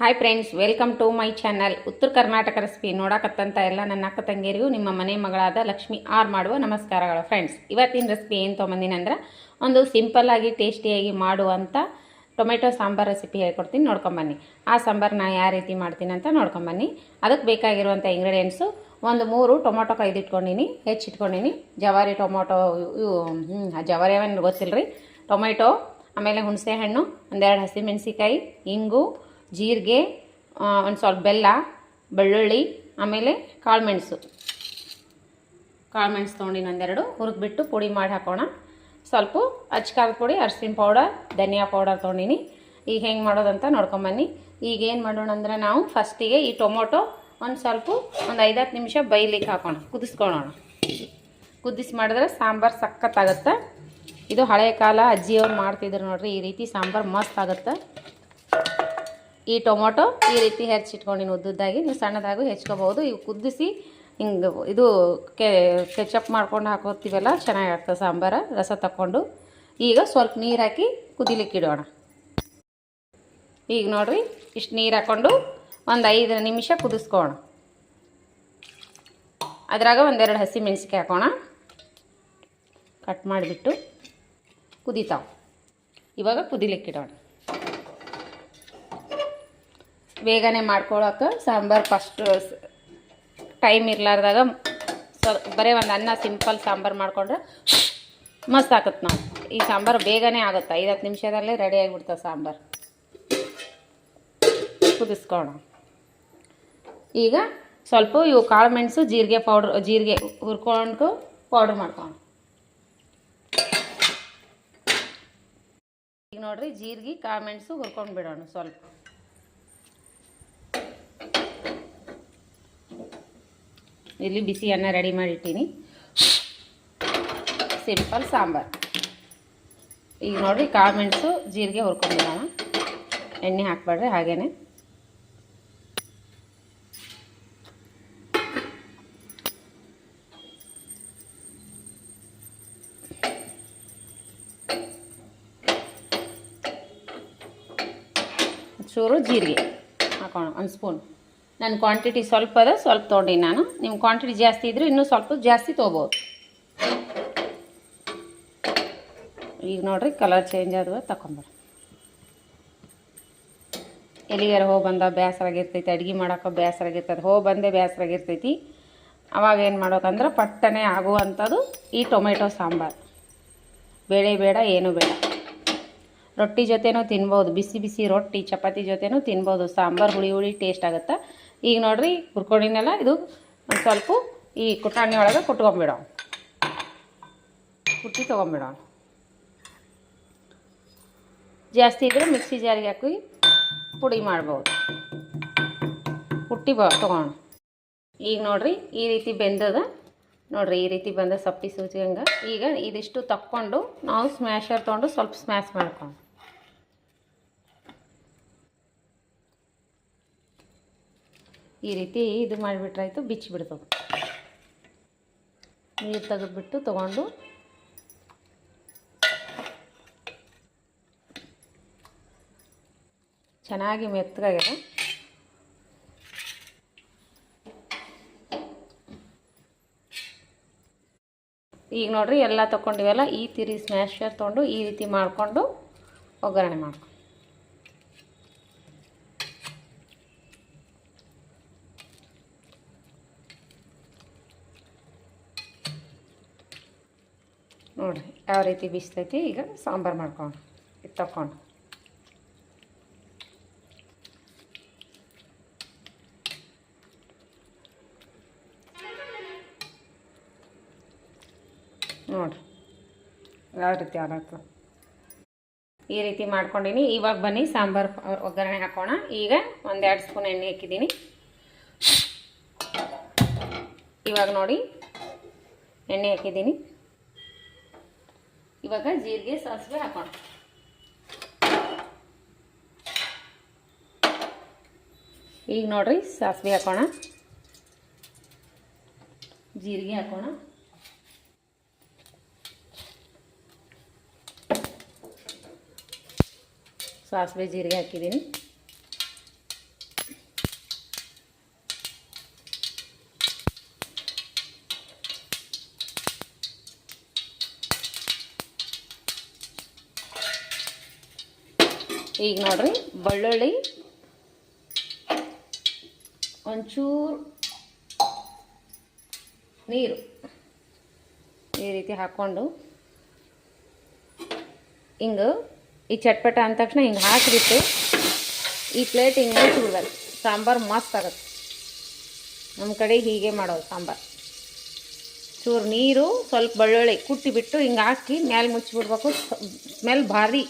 Hi friends welcome to my channel Uttara Karnataka recipe ನೋಡಕತ್ತಂತ ಎಲ್ಲ ನನ್ನ ಅಕ್ಕ ತಂಗಿಯರಿಗೂ, ನಿಮ್ಮ ಮನೆ ಮಗಳಾದ ಲಕ್ಷ್ಮಿ ಆರ್ ಮಾಡುವ ನಮಸ್ಕಾರಗಳು ಫ್ರೆಂಡ್ಸ್ ಇವತ್ತಿನ ರೆಸಿಪಿ ಏನು ತೊಗೊಂಬಂದಿನಂದ್ರೆ ಒಂದು ಸಿಂಪಲ್ ಆಗಿ ಟೇಸ್ಟಿಯಾಗಿ ಮಾಡುವಂಥ ಟೊಮೆಟೊ ಸಾಂಬಾರ್ ರೆಸಿಪಿ ಹೇಳ್ಕೊಡ್ತೀನಿ, ನೋಡ್ಕೊಂಬನ್ನಿ. ಆ ಸಾಂಬಾರು ನಾನು ಯಾವ ರೀತಿ ಮಾಡ್ತೀನಿ ಅಂತ ನೋಡ್ಕೊಂಬನ್ನಿ. ಅದಕ್ಕೆ ಬೇಕಾಗಿರುವಂಥ ಇಂಗ್ರೀಡಿಯೆಂಟ್ಸು ಒಂದು ಮೂರು ಟೊಮೊಟೊ ಕೈದಿಟ್ಕೊಂಡಿನಿ ಹೆಚ್ಚಿಟ್ಕೊಂಡಿನಿ ಜವಾರಿ ಟೊಮೊಟೊ ಜವಾರಿ ಅವೇನು ಗೊತ್ತಿಲ್ಲ ರೀ ಟೊಮೆಟೊ ಆಮೇಲೆ ಹುಣಸೆ ಹಣ್ಣು ಒಂದೆರಡು ಹಸಿಮೆಣಸಿಕಾಯಿ ಇಂಗು ಜೀರಿಗೆ ಒಂದು ಸ್ವಲ್ಪ ಬೆಲ್ಲ, ಬೆಳ್ಳುಳ್ಳಿ, ಆಮೇಲೆ ಕಾಳುಮೆಣಸು. ಕಾಳುಮೆಣಸು ತೊಗೊಂಡಿನಿ ಒಂದೆರಡು, ಹುರಿದ್ಬಿಟ್ಟು ಪುಡಿ ಮಾಡಿ ಹಾಕೋಣ. ಸ್ವಲ್ಪ ಅಚ್ಕಾರದ ಪುಡಿ ಅರ್ಶಿನ ಪೌಡರ್ ಧನಿಯಾ ಪೌಡರ್ ತೊಗೊಂಡಿನಿ. ಈಗ ಹೆಂಗೆ ಮಾಡೋದಂತ ನೋಡ್ಕೊಂಬನ್ನಿ ಈಗ ಏನು ಮಾಡೋಣ ಅಂದರೆ ನಾವು ಫಸ್ಟಿಗೆ ಈ ಟೊಮೊಟೊ ಒಂದು ಸ್ವಲ್ಪ, ಒಂದು ಐದತ್ತು ನಿಮಿಷ ಬೈಲಿಕ್ಕೆ ಹಾಕೋಣ ಕುದಿಸ್ಕೊಳೋಣ ಕುದಿಸಿ ಮಾಡಿದ್ರೆ ಸಾಂಬಾರು ಸಖತ್ತಾಗತ್ತೆ. ಇದು ಹಳೆ ಕಾಲ ಅಜ್ಜಿಯವ್ರು ಮಾಡ್ತಿದ್ರು ನೋಡ್ರಿ, ಈ ರೀತಿ ಸಾಂಬಾರು ಮಸ್ತ್ ಆಗುತ್ತೆ. ಈ ಟೊಮೊಟೊ ಈ ರೀತಿ ಹೆಚ್ಚಿಟ್ಕೊಂಡಿನಿ ಉದ್ದುದ್ದಾಗಿ ನೀವು ಸಣ್ಣದಾಗೂ ಹೆಚ್ಕೋಬೋದು ಇವು ಕುದಿಸಿ ಹಿಂಗೆ ಇದು ಕೆಚಪ್ ಮಾಡ್ಕೊಂಡು ಹಾಕೋತೀವಲ್ಲ ಚೆನ್ನಾಗಿರ್ತದೆ ಸಾಂಬಾರು, ರಸ ತಕ್ಕೊಂಡು. ಈಗ ಸ್ವಲ್ಪ ನೀರು ಹಾಕಿ ಕುದಿಲಿಕ್ಕೆ ಇಡೋಣ. ಈಗ ನೋಡ್ರಿ, ಇಷ್ಟು ನೀರು ಹಾಕ್ಕೊಂಡು ಒಂದು ಐದು ನಿಮಿಷ ಕುದಿಸ್ಕೋಣ. ಅದ್ರಾಗ ಒಂದೆರಡು ಹಸಿ ಮೆಣಸಿಕಾಯಿ ಹಾಕೋಣ. ಕಟ್ ಮಾಡಿಬಿಟ್ಟು ಕುದಿತಾವೆ. ಇವಾಗ ಕುದಿಲಿಕ್ಕೆ ಇಡೋಣ. ಬೇಗನೆ ಮಾಡ್ಕೊಳಕ್ಕೆ ಸಾಂಬಾರು ಫಸ್ಟ್ ಟೈಮ್ ಇರಲಾರ್ದಾಗ ಸೊ, ಬರೀ ಒಂದು ಅನ್ನ ಸಿಂಪಲ್ ಸಾಂಬಾರು ಮಾಡಿಕೊಂಡ್ರೆ ಮಸ್ತ್ ಆಗತ್ತೆ ನಾವು. ಈ ಸಾಂಬಾರು ಬೇಗನೆ ಆಗುತ್ತೆ. ಐದು ಹತ್ತು ನಿಮಿಷದಲ್ಲೇ ರೆಡಿ ಆಗಿಬಿಡ್ತವೆ ಸಾಂಬಾರು. ಕುದಿಸ್ಕೋಣ ಈಗ ಸ್ವಲ್ಪ ಇವು ಕಾಳು ಮೆಣಸು, ಜೀರಿಗೆ ಪೌಡ್ರ್ ಜೀರಿಗೆ ಹುರ್ಕೊಂಡು ಪೌಡ್ರ್ ಮಾಡ್ಕೋಣ ಈಗ ನೋಡ್ರಿ ಜೀರಿಗೆ, ಕಾಳು ಮೆಣಸು ಹುರ್ಕೊಂಡು ಬಿಡೋಣ ಸ್ವಲ್ಪ. ಇಲ್ಲಿ ಬಿಸಿ ಅನ್ನ ರೆಡಿ ಮಾಡಿಟ್ಟೀನಿ ಸಿಂಪಲ್ ಸಾಂಬಾರು. ಈಗ ನೋಡಿರಿ, ಕಾಳು ಮೆಣಸು, ಜೀರಿಗೆ ಹುರ್ಕೊಂಡಿರೋಣ. ಎಣ್ಣೆ ಹಾಕ್ಬೇಡ್ರಿ ಹಾಗೇನೆ. ಚೂರು ಜೀರಿಗೆ ಹಾಕೋಣ, ಒಂದು ಸ್ಪೂನ್ ನನ್ನ ಕ್ವಾಂಟಿಟಿ ಸ್ವಲ್ಪ ಅದ, ಸ್ವಲ್ಪ ತೊಗೊಂಡಿ ನಾನು. ನಿಮ್ಮ ಕ್ವಾಂಟಿಟಿ ಜಾಸ್ತಿ ಇದ್ದರೆ ಇನ್ನೂ ಸ್ವಲ್ಪ ಜಾಸ್ತಿ ತೊಗೋಬೋದು ಈಗ ನೋಡ್ರಿ ಕಲರ್ ಚೇಂಜ್ ಆದವ ತಗೊಂಬರ ಎಲ್ಲಿಗಾರ ಹೋಗಿ ಬಂದ ಬೇಸರಾಗಿರ್ತೈತಿ ಅಡುಗೆ ಮಾಡೋಕೆ ಬೇಸರಾಗಿರ್ತದೆ ಹೋಗಿ ಬಂದೇ ಬೇಸರಾಗಿರ್ತೈತಿ ಅವಾಗ ಏನು ಮಾಡೋಕಂದ್ರೆ ಪಟ್ಟನೆ ಆಗುವಂಥದ್ದು ಈ ಟೊಮೆಟೊ ಸಾಂಬಾರು. ಬೇಳೆ ಬೇಡ, ಏನೂ ಬೇಡ. ರೊಟ್ಟಿ ಜೊತೆನೂ ತಿನ್ಬೋದು, ಬಿಸಿ ಬಿಸಿ ರೊಟ್ಟಿ, ಚಪಾತಿ ಜೊತೆನೂ ತಿನ್ಬೋದು, ಸಾಂಬಾರು ಹುಳಿ ಹುಳಿ ಟೇಸ್ಟ್ ಆಗುತ್ತೆ? ಈಗ ನೋಡ್ರಿ ಹುರ್ಕೊಂಡಿನೆಲ್ಲ ಇದು ಒಂದು ಸ್ವಲ್ಪ ಈ ಕುಟಾಣಿ ಒಳಗೆ ಕುಟ್ಕೊಂಬಿಡೋ. ಕುಟ್ಟಿ ತೊಗೊಂಬಿಡೋ. ಜಾಸ್ತಿ ಇದ್ರೆ ಮಿಕ್ಸಿ ಜಾರಿಗೆ ಹಾಕಿ ಪುಡಿ ಮಾಡ್ಬೋದು. ಹುಟ್ಟಿ ಬ ತೊಗೋಣ ಈಗ ನೋಡ್ರಿ, ಈ ರೀತಿ ಬೆಂದದ, ನೋಡ್ರಿ, ಈ ರೀತಿ ಬಂದ ಸಪ್ಪಿ ಸೂಜಿ ಹಂಗೆ. ಈಗ ಇದಿಷ್ಟು ತಕ್ಕೊಂಡು ನಾವು ಸ್ಮ್ಯಾಶರ್ ತೊಗೊಂಡು ಸ್ವಲ್ಪ ಸ್ಮ್ಯಾಶ್ ಮಾಡ್ಕೊಂಡು. ಈ ರೀತಿ ಇದು ಮಾಡಿಬಿಟ್ರಾಯ್ತು ಬಿಚ್ಚಿಬಿಡ್ತದೆ ನೀರು ತೆಗೆದ್ಬಿಟ್ಟು ತೊಗೊಂಡು ಚೆನ್ನಾಗಿ ಮೆತ್ತಗಾಗ್ಯದ ಈಗ ನೋಡ್ರಿ, ಎಲ್ಲ ತೊಗೊಂಡಿವೆಲ್ಲ, ಈ ತಿರಿ ಸ್ಮ್ಯಾಶರ್ ತೊಗೊಂಡು ಈ ರೀತಿ ಮಾಡಿಕೊಂಡು ಒಗ್ಗರಣೆ ಮಾಡ್ಕೊಂಡು ನೋಡಿರಿ, ಯಾವ ರೀತಿ ಬಿಸ್ತೈತಿ, ಈಗ ಸಾಂಬಾರು ಮಾಡ್ಕೊಂಡು ಇದು ತಕೊಂಡು ನೋಡಿರಿ, ಯಾವ ರೀತಿ ಆಗತ್ತೆ ಈ ರೀತಿ ಮಾಡ್ಕೊಂಡಿನಿ. ಇವಾಗ ಬನ್ನಿ, ಸಾಂಬಾರು ಒಗ್ಗರಣೆ ಹಾಕೋಣ. ಈಗ ಒಂದೆರಡು ಸ್ಪೂನ್ ಎಣ್ಣೆ ಹಾಕಿದ್ದೀನಿ. ಇವಾಗ ನೋಡಿ, ಎಣ್ಣೆ ಹಾಕಿದ್ದೀನಿ. ಇವಾಗ ಜೀರಿಗೆ ಸಾಸಿವೆ ಹಾಕೋಣ. ಈಗ ನೋಡ್ರಿ ಸಾಸಿವೆ ಹಾಕೋಣ. ಜೀರಿಗೆ ಹಾಕೋಣ. ಸಾಸಿವೆ ಜೀರಿಗೆ ಹಾಕಿದ್ದೀನಿ. ಈಗ ನೋಡ್ರಿ, ಬೆಳ್ಳುಳ್ಳಿ, ಒಂಚೂರು ನೀರು ಈ ರೀತಿ ಹಾಕ್ಕೊಂಡು, ಹಿಂಗೆ ಈ ಚಟ್ಪಟ ಅಂದ ತಕ್ಷಣ ಹಿಂಗೆ ಹಾಕಿಬಿಟ್ಟು ಈ ಪ್ಲೇಟ್ ಹಿಂಗೆ ಮುಚ್ಚಿಬಿಡ್ಬೇಕು. ಸಾಂಬಾರು ಮಸ್ತ್ ಆಗುತ್ತೆ. ನಮ್ಮ ಕಡೆ ಹೀಗೆ ಮಾಡೋದು ಸಾಂಬಾರು. ಚೂರು ನೀರು, ಸ್ವಲ್ಪ ಬೆಳ್ಳುಳ್ಳಿ ಕುಟ್ಟಿಬಿಟ್ಟು ಹಿಂಗೆ ಹಾಕಿ ಮೇಲೆ ಮುಚ್ಚಿಬಿಡ್ಬೇಕು. ಸ್ಮೆಲ್ ಭಾರಿ.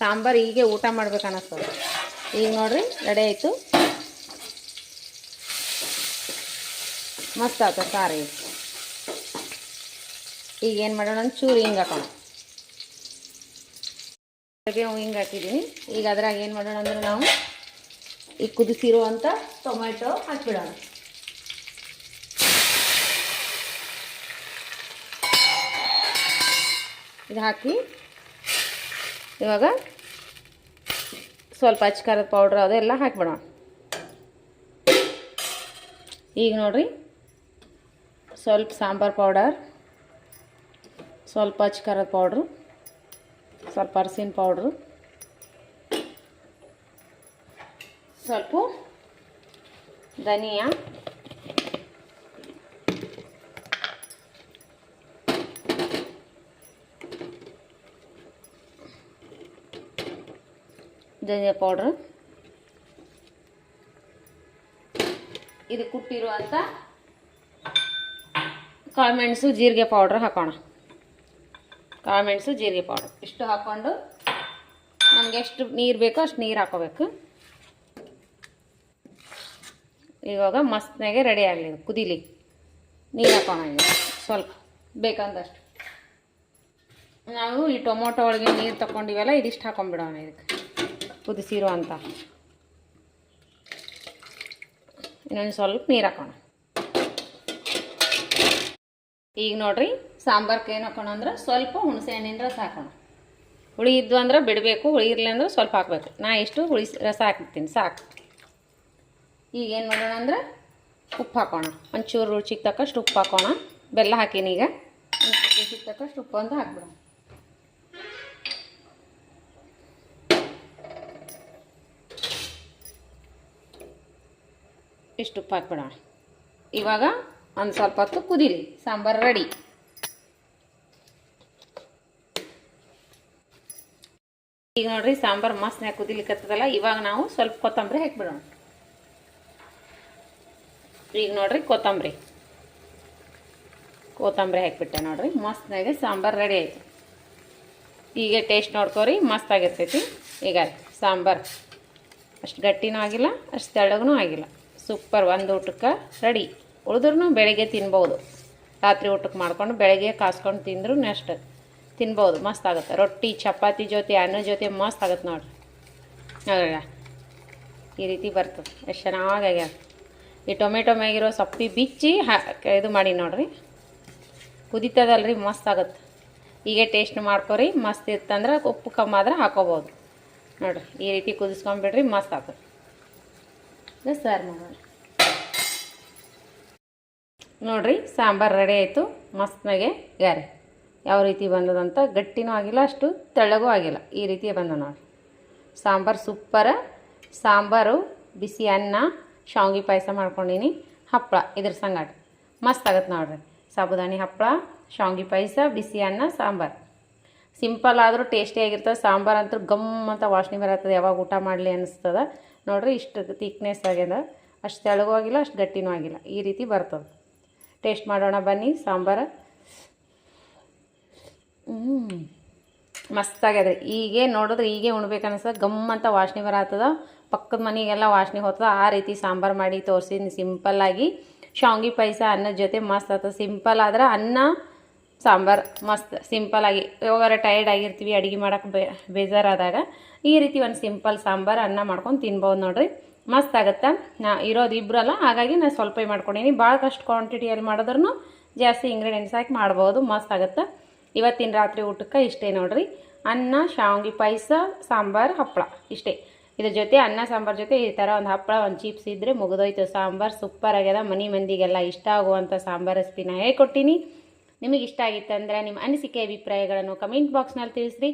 ಸಾಂಬಾರು ಹೀಗೆ ಊಟ ಮಾಡ್ಬೇಕು ಅನ್ನಿಸ್ತದೆ ಈಗ ನೋಡ್ರಿ ರೆಡಿ ಆಯಿತು. ಮಸ್ತ್ ಆಯ್ತು ಸಾರಿ ಈಗ. ಈಗ ಏನು ಮಾಡೋಣ? ಚೂರು ಹಿಂಗೆ ಹಾಕೋಣ. ಹಿಂಗೆ ಹಾಕಿದ್ದೀನಿ ಈಗ ಅದ್ರಾಗ ಏನು ಮಾಡೋಣ ಅಂದ್ರೆ ನಾವು ಈ ಕುದಿಸಿರುವಂಥ ಟೊಮೆಟೊ ಹಾಕಿಬಿಡೋಣ. ಇದು ಹಾಕಿ ಇವಾಗ ಸ್ವಲ್ಪ ಅಚ್ಕಾರದ ಪೌಡ್ರ್ ಅದೆಲ್ಲ ಹಾಕ್ಬಿಡೋಣ. ಈಗ ನೋಡ್ರಿ, ಸ್ವಲ್ಪ ಸಾಂಬಾರು ಪೌಡರ್ ಸ್ವಲ್ಪ ಅಚ್ಕಾರದ ಪೌಡ್ರು ಸ್ವಲ್ಪ ಅರಸಿನ ಪೌಡ್ರು ಸ್ವಲ್ಪ ಧನಿಯಾ. ಧನಿಯಾ ಪೌಡ್ರ್ ಇದು ಕುಟ್ಟಿರುವಂಥ ಕಾಳುಮೆಣಸು ಜೀರಿಗೆ ಪೌಡ್ರ್ ಹಾಕೋಣ. ಕಾಳುಮೆಣಸು ಜೀರಿಗೆ ಪೌಡ್ರ್ ಇಷ್ಟು ಹಾಕ್ಕೊಂಡು ನಮ್ಗೆ ಎಷ್ಟು ನೀರು ಬೇಕೋ ಅಷ್ಟು ನೀರು ಹಾಕೋಬೇಕು. ಇವಾಗ ಮಸ್ತ್ನಾಗೆ ರೆಡಿ ಆಗಲಿ ಕುದಿಲಿ. ನೀರು ಹಾಕೋಣ ಸ್ವಲ್ಪ. ಬೇಕಂದಷ್ಟು. ನಾವು ಈ ಟೊಮೊಟೊ ಒಳಗೆ ನೀರು ತಗೊಂಡಿವಲ್ಲ ಇದಿಷ್ಟು ಹಾಕೊಂಡ್ಬಿಡೋಣ ಇದಕ್ಕೆ. ಕುದಿಸಿರೋ ಅಂತ. ಇನ್ನೊಂದು ಸ್ವಲ್ಪ ನೀರು ಹಾಕೋಣ. ಈಗ ನೋಡ್ರಿ ಸಾಂಬಾರ್ಗೆ ಏನು ಹಾಕೋಣ ಅಂದ್ರೆ ಸ್ವಲ್ಪ ಹುಣಸೆ ಹಣ್ಣಿನ ರಸ ಹಾಕೋಣ. ಹುಳಿ ಇದ್ದು ಅಂದ್ರೆ ಬಿಡಬೇಕು, ಹುಳಿ ಇರಲಿ ಅಂದ್ರೆ ಸ್ವಲ್ಪ ಹಾಕಬೇಕು. ನಾ ಇಷ್ಟು ಹುಳಿ ರಸ ಹಾಕ್ತೀನಿ ಸಾಕು. ಈಗ ಏನು ಮಾಡೋಣ ಅಂದ್ರೆ ಉಪ್ಪು ಹಾಕೋಣ. ಒಂಚೂರು ರುಚಿಗೆ ತಕ್ಕಷ್ಟು ಉಪ್ಪು ಹಾಕೋಣ. ಬೆಲ್ಲ ಹಾಕೀನಿ ಈಗ. ರುಚಿಗೆ ತಕ್ಕಷ್ಟು ಉಪ್ಪು ಅಂತ ಹಾಕ್ಬಿಡೋಣ. ಇಷ್ಟು ಉಪ್ಪು ಹಾಕ್ಬಿಡೋಣ. ಇವಾಗ ಒಂದು ಸ್ವಲ್ಪ ಹೊತ್ತು ಕುದೀಲಿ, ಸಾಂಬಾರು ರೆಡಿ ಈಗ ನೋಡ್ರಿ ಸಾಂಬಾರು ಮಸ್ತ್ನಾಗ ಕುದಿಲಿಕ್ಕತ್ತದಲ್ಲ ಇವಾಗ ನಾವು ಸ್ವಲ್ಪ ಕೊತ್ತಂಬರಿ ಹಾಕ್ಬಿಡೋಣ. ಈಗ ನೋಡ್ರಿ ಕೊತ್ತಂಬರಿ. ಕೊತ್ತಂಬರಿ ಹಾಕಿಬಿಟ್ಟೆ ನೋಡ್ರಿ ಮಸ್ತ್ನಾಗೆ ಸಾಂಬಾರು ರೆಡಿ ಆಯಿತು. ಈಗ ಟೇಸ್ಟ್ ನೋಡ್ಕೋರಿ, ಮಸ್ತ್ ಆಗಿರ್ತೈತಿ. ಈಗ ಸಾಂಬಾರು. ಅಷ್ಟು ಗಟ್ಟಿನೂ ಆಗಿಲ್ಲ, ಅಷ್ಟು ತೆಳಗೂ ಆಗಿಲ್ಲ. ಸೂಪರ್ ಒಂದು ಊಟಕ್ಕೆ ರೆಡಿ. ಉಳಿದ್ರೂ ಬೆಳಗ್ಗೆ ತಿನ್ಬೋದು. ರಾತ್ರಿ ಊಟಕ್ಕೆ ಮಾಡ್ಕೊಂಡು ಬೆಳಗ್ಗೆ ಕಾಸ್ಕೊಂಡು ತಿಂದರೂ ನೆಕ್ಸ್ಟ್ ತಿನ್ಬೋದು, ಮಸ್ತ್ ಆಗುತ್ತೆ. ರೊಟ್ಟಿ, ಚಪಾತಿ ಜೊತೆ, ಅನ್ನ ಜೊತೆ ಮಸ್ತ್ ಆಗುತ್ತೆ ನೋಡ್ರಿ. ನೋಡ ಈ ರೀತಿ ಬರ್ತದೆ. ಎಷ್ಟು ಚೆನ್ನಾಗಾಗ್ಯಾವ ಈ ಟೊಮೆಟೊ ಮ್ಯಾಗಿರೋ ಸಪ್ಪಿ ಬಿಚ್ಚಿ ಹಾ, ಇದು ಮಾಡಿ ನೋಡ್ರಿ. ಕುದೀತದಲ್ರಿ, ಮಸ್ತ್ ಆಗುತ್ತೆ. ಹೀಗೆ ಟೇಸ್ಟ್ ಮಾಡ್ಕೊರಿ. ಮಸ್ತ್ ಇತ್ತಂದ್ರೆ ಉಪ್ಪು ಕಮ್ಮಿ ಆದ್ರೆ ಹಾಕೋಬೋದು. ನೋಡ್ರಿ, ಈ ರೀತಿ ಕುದಿಸ್ಕೊಂಬಿಡ್ರಿ ಮಸ್ತ್ ಆಗ್ತದೆ. ಇದು ಸರ್ ಮಾಡೋಣ. ನೋಡ್ರಿ, ಸಾಂಬಾರು ರೆಡಿ ಆಯಿತು. ಮಸ್ತ್ನಾಗೆ ಗಾರೆ. ಯಾವ ರೀತಿ ಬಂದದಂತ ಗಟ್ಟಿನೂ ಆಗಿಲ್ಲ, ಅಷ್ಟು ತೆಳ್ಳಗೂ ಆಗಿಲ್ಲ. ಈ ರೀತಿ ಬಂದ ನೋಡಿ ಸಾಂಬಾರು ಸೂಪರ ಸಾಂಬಾರು, ಬಿಸಿ ಅನ್ನ, ಶಾವಿಗೆ ಪಾಯಸ ಮಾಡ್ಕೊಂಡೀನಿ. ಹಪ್ಪಳ ಇದ್ರ ಸಂಗಾಟ ಮಸ್ತ್ ಆಗತ್ತೆ ನೋಡ್ರಿ. ಸಾಬುದಾನಿ ಹಪ್ಪಳ ಶಾವಿಗೆ ಪಾಯಸ, ಬಿಸಿ ಅನ್ನ, ಸಾಂಬಾರು. ಸಿಂಪಲ್ ಆದರೂ ಟೇಸ್ಟಿಯಾಗಿರ್ತದೆ ಸಾಂಬಾರು ಅಂತೂ ಗಮ್ ಅಂತ ವಾಸನೆ ಬರತ್ತದ, ಯಾವಾಗ ಊಟ ಮಾಡಲಿ ಅನಿಸ್ತದೆ. ನೋಡ್ರಿ ಇಷ್ಟು ತಿಕ್ನೆಸ್ ಆಗ್ಯದ. ಅಷ್ಟು ತೆಳಗೂ ಆಗಿಲ್ಲ, ಅಷ್ಟು ಗಟ್ಟಿನೂ ಆಗಿಲ್ಲ. ಈ ರೀತಿ ಬರ್ತದೆ. ಟೇಸ್ಟ್ ಮಾಡೋಣ ಬನ್ನಿ, ಸಾಂಬಾರು. ಮಸ್ತ್ ಆಗ್ಯದ ಈಗೇ ನೋಡಿದ್ರೆ ಈಗೇ ಉಣ್ಬೇಕು ಅನಿಸ್ತದೆ, ಗಮ್ ಅಂತ ವಾಸನೆ ಬರತ್ತದ. ಪಕ್ಕದ ಮನೆಗೆಲ್ಲ ವಾಸನೆ ಹೋಗ್ತದ. ಆ ರೀತಿ ಸಾಂಬಾರು ಮಾಡಿ ತೋರಿಸಿ ಸಿಂಪಲ್ಲಾಗಿ ಶಾವ್ಗೆ ಪಾಯಸ ಅನ್ನದ ಜೊತೆ ಮಸ್ತ್ ಆಗ್ತದೆ. ಸಿಂಪಲ್ ಆದ್ರೆ ಅನ್ನ ಸಾಂಬಾರು, ಮಸ್ತ್ ಸಿಂಪಲ್ಲಾಗಿ ಯಾವಾಗಾರ ಟೈರ್ಡ್ ಆಗಿರ್ತೀವಿ, ಅಡುಗೆ ಮಾಡೋಕೆ ಬೇ, ಬೇಜಾರಾದಾಗ ಈ ರೀತಿ ಒಂದು ಸಿಂಪಲ್ ಸಾಂಬಾರು ಅನ್ನ ಮಾಡ್ಕೊಂಡು ತಿನ್ಬೋದು ನೋಡ್ರಿ. ಮಸ್ತ್ ಆಗುತ್ತೆ? ನಾ ಇರೋದು ಇಬ್ಬರಲ್ಲ ಹಾಗಾಗಿ ನಾನು ಸ್ವಲ್ಪ ಮಾಡ್ಕೊಂಡಿನಿ. ಭಾಳ ಕಷ್ಟ ಕ್ವಾಂಟಿಟಿಯಲ್ಲಿ ಮಾಡಿದ್ರೂ ಜಾಸ್ತಿ ಇಂಗ್ರೀಡಿಯೆಂಟ್ಸ್ ಹಾಕಿ ಮಾಡ್ಬೋದು. ಮಸ್ತ್ ಆಗುತ್ತೆ? ಇವತ್ತಿನ ರಾತ್ರಿ ಊಟಕ್ಕೆ ಇಷ್ಟೇ ನೋಡ್ರಿ. ಅನ್ನ, ಶಾವಂಗಿ, ಪಾಯಸ, ಸಾಂಬಾರು, ಹಪ್ಪಳ ಇಷ್ಟೇ. ಇದ್ರ ಜೊತೆ ಅನ್ನ, ಸಾಂಬಾರು ಜೊತೆ ಈ ಥರ ಒಂದು ಹಪ್ಪಳ, ಒಂದು ಚಿಪ್ಸ್ ಇದ್ದರೆ ಮುಗಿದೋಯ್ತು. ಸಾಂಬಾರು ಸೂಪರ್ ಆಗ್ಯದ. ಮನೆ ಮಂದಿಗೆಲ್ಲ ಇಷ್ಟ ಆಗುವಂಥ ಸಾಂಬಾರು ರೆಸಿಪಿನ ಹೇಳ್ಕೊಟ್ಟಿನಿ. ನಿಮಗೆ ಇಷ್ಟ ಆಗಿತ್ತಂದ್ರೆ ನಿಮ್ಮ ಅನಿಸಿಕೆ, ಅಭಿಪ್ರಾಯಗಳನ್ನು ಕಮೆಂಟ್ ಬಾಕ್ಸ್ನಲ್ಲಿ ತಿಳಿಸ್ರಿ.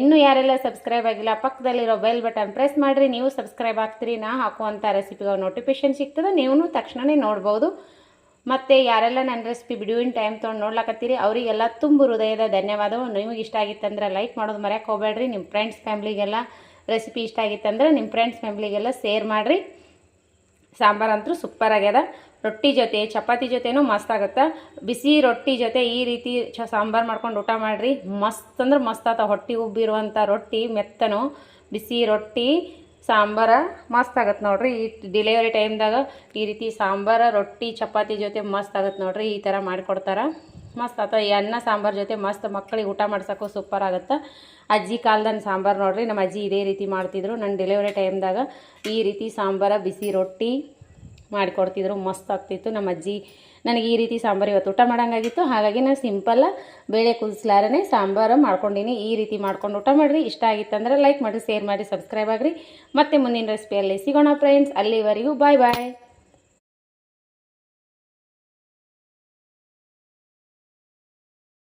ಇನ್ನೂ ಯಾರೆಲ್ಲ ಸಬ್ಸ್ಕ್ರೈಬ್ ಆಗಿಲ್ಲ, ಪಕ್ಕದಲ್ಲಿರೋ ಬೆಲ್ ಬಟನ್ ಪ್ರೆಸ್ ಮಾಡಿರಿ. ನೀವು ಸಬ್ಸ್ಕ್ರೈಬ್ ಆಗ್ತೀರಿ, ನಾ ಹಾಕುವಂಥ ರೆಸಿಪಿಗಳ ನೋಟಿಫಿಕೇಶನ್ ಸಿಗ್ತದೆ ನೀವು ತಕ್ಷಣವೇ ನೋಡ್ಬೋದು. ಮತ್ತು ಯಾರೆಲ್ಲ ನನ್ನ ರೆಸಿಪಿ ಬಿಡುವಿನ ಟೈಮ್ ತೊಗೊಂಡು ನೋಡ್ಲಾಕತ್ತೀರಿ, ಅವರಿಗೆಲ್ಲ ತುಂಬ ಹೃದಯದ ಧನ್ಯವಾದವು ನಿಮಗೆ ಇಷ್ಟ ಆಗಿತ್ತಂದ್ರೆ ಲೈಕ್ ಮಾಡೋದು ಮರ್ಯಾಕೆ ಹೋಗ್ಬೇಡ್ರಿ. ನಿಮ್ಮ ಫ್ರೆಂಡ್ಸ್ ಫ್ಯಾಮ್ಲಿಗೆಲ್ಲ ರೆಸಿಪಿ ಇಷ್ಟ ಆಗಿತ್ತಂದ್ರೆ ನಿಮ್ಮ ಫ್ರೆಂಡ್ಸ್ ಫ್ಯಾಮ್ಲಿಗೆಲ್ಲ ಶೇರ್ ಮಾಡಿರಿ. ಸಾಂಬಾರಂತೂ ಸೂಪರ್ ಆಗ್ಯದ. ರೊಟ್ಟಿ ಜೊತೆ, ಚಪಾತಿ ಜೊತೆನೂ ಮಸ್ತ್ ಆಗುತ್ತೆ. ಬಿಸಿ ರೊಟ್ಟಿ ಜೊತೆ ಈ ರೀತಿ ಚ ಸಾಂಬಾರು ಮಾಡ್ಕೊಂಡು ಊಟ ಮಾಡಿರಿ. ಮಸ್ತ್ ಅಂದ್ರೆ ಮಸ್ತ್ ಆತ. ಹೊಟ್ಟೆ ಉಬ್ಬಿರುವಂಥ ರೊಟ್ಟಿ, ಮೆತ್ತನು ಬಿಸಿ ರೊಟ್ಟಿ, ಸಾಂಬಾರ ಮಸ್ತ್ ಆಗತ್ತೆ ನೋಡ್ರಿ. ಈ ಡಿಲೆವರಿ ಟೈಮ್ದಾಗ ಈ ರೀತಿ ಸಾಂಬಾರ, ರೊಟ್ಟಿ, ಚಪಾತಿ ಜೊತೆ ಮಸ್ತ್ ಆಗತ್ತೆ ನೋಡ್ರಿ. ಈ ಥರ ಮಾಡಿಕೊಡ್ತಾರೆ. ಮಸ್ತ್ ಆತ. ಈ ಅನ್ನ, ಸಾಂಬಾರು ಜೊತೆ ಮಸ್ತ್ ಮಕ್ಕಳಿಗೆ ಊಟ ಮಾಡ್ಸೋಕ್ಕೂ ಸೂಪರ್ ಆಗುತ್ತೆ. ಅಜ್ಜಿ ಕಾಲ್ದನ್ ಸಾಂಬಾರು ನೋಡ್ರಿ. ನಮ್ಮ ಅಜ್ಜಿ ಇದೇ ರೀತಿ ಮಾಡ್ತಿದ್ರು. ನನ್ನ ಡೆಲಿವರಿ ಟೈಮ್ದಾಗ ಈ ರೀತಿ ಸಾಂಬಾರ, ಬಿಸಿ ರೊಟ್ಟಿ ಮಾಡಿಕೊಡ್ತಿದ್ರು, ಮಸ್ತ್ ಆಗ್ತಿತ್ತು. ನಮ್ಮ ಅಜ್ಜಿ ನನಗೆ ಈ ರೀತಿ ಸಾಂಬಾರು ಇವತ್ತು ಊಟ ಮಾಡೋಂಗಾಗಿತ್ತು. ಹಾಗಾಗಿ ನಾನು ಸಿಂಪಲ್ಲ ಬೇಳೆ ಕುದಿಸ್ಲಾರೇ ಸಾಂಬಾರು ಮಾಡ್ಕೊಂಡಿನಿ. ಈ ರೀತಿ ಮಾಡ್ಕೊಂಡು ಊಟ ಮಾಡಿರಿ ಇಷ್ಟ ಆಗಿತ್ತಂದ್ರೆ ಲೈಕ್ ಮಾಡಿ ಶೇರ್ ಮಾಡಿ ಸಬ್ಸ್ಕ್ರೈಬ್ ಆಗಿರಿ. ಮತ್ತೆ ಮುಂದಿನ ರೆಸಿಪಿಯಲ್ಲಿ ಸಿಗೋಣ ಫ್ರೆಂಡ್ಸ್ ಅಲ್ಲಿವರೆಗೂ ಬಾಯ್ ಬಾಯ್